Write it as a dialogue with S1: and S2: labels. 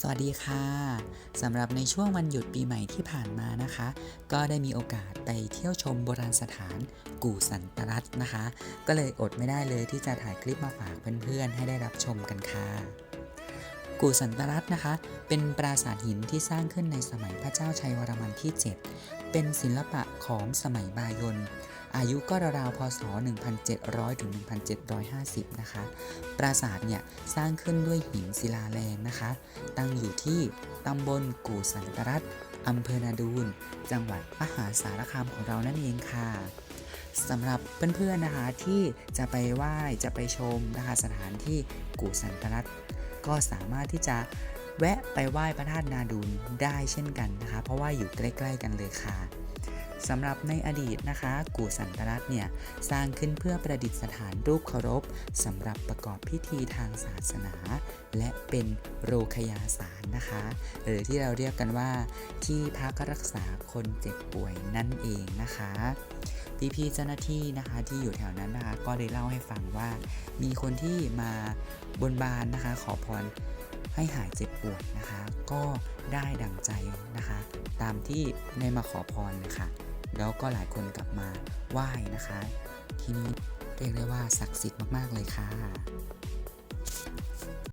S1: สวัสดีค่ะสำหรับในช่วงวันหยุดปีใหม่ที่ผ่านมานะคะ ก็ได้มีโอกาสไปเที่ยวชมโบราณสถานกู่สันตรัตน์นะคะ ก็เลยอดไม่ได้เลยที่จะถ่ายคลิปมาฝากเพื่อนๆ ให้ได้รับชมกันค่ะ กู่สันตรัตน์นะคะ เป็นปราสาทหินที่สร้างขึ้นในสมัยพระเจ้าชัยวรมันที่ 7 เป็นศิลปะของสมัยบายน อายุก็ราวๆพศ 1700 ถึง 1750 นะคะ ปราสาทเนี่ยสร้างขึ้นด้วยหินศิลาแรงนะคะ ตั้งอยู่ที่ตำบลกู่สันตรัตน์อำเภอนาดูน จังหวัดมหาสารคามของเรานั่นเองค่ะสำหรับเพื่อนๆนะคะที่จะไปไหว้จะไปชมนะคะสถานที่กู่สันตรัตน์ ก็สามารถที่จะแวะไปไหว้พระธาตุนาดูนได้เช่นกันนะคะ เพราะว่าอยู่ใกล้ ๆ กันเลยค่ะสำหรับในอดีตนะคะ กู่สันตรัตน์เนี่ยสร้างขึ้นเพื่อประดิษฐานรูปเคารพสำหรับประกอบพิธีทางศาสนา และเป็นโรคยาสารนะคะ หรือที่เราเรียกกันว่าที่พักรักษาคนเจ็บป่วยนั่นเองนะคะ พี่ๆเจ้าหน้าที่นะคะที่อยู่แถวนั้นนะคะ ก็ได้เล่าให้ฟังว่า มีคนที่มาบนบานนะคะ ขอพรให้หายเจ็บปวดนะคะ ก็ได้ดังใจนะคะ ตามที่ได้มาขอพรเลยค่ะแล้วก็หลายคนกลับมาไหว้นะคะ ที่นี่เรียกได้ว่าศักดิ์สิทธิ์มากๆเลยค่ะ